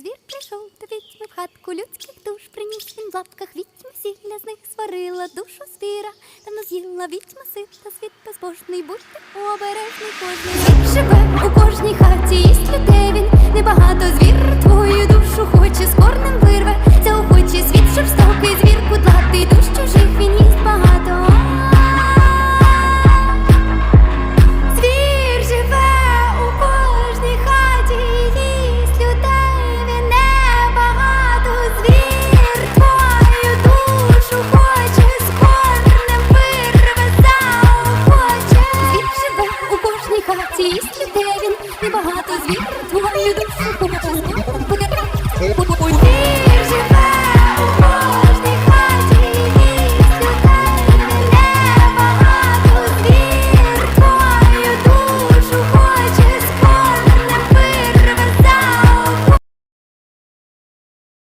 Звір прийшов до відьми в хатку людських душ приніс він в лапках відьма сілля з них сварила душу звіра, Давно з'їла відьма сита, світ безбожний, будьте обережний кожний Він живе у кожній хаті, їсть людей він небагато звір твою душу хоче з корнем вирве. Це охоче світ, щоб стокий звір кудлатий, душ чужих він їсть багато. Тість людей він і багато звір твою душу. Буде брати.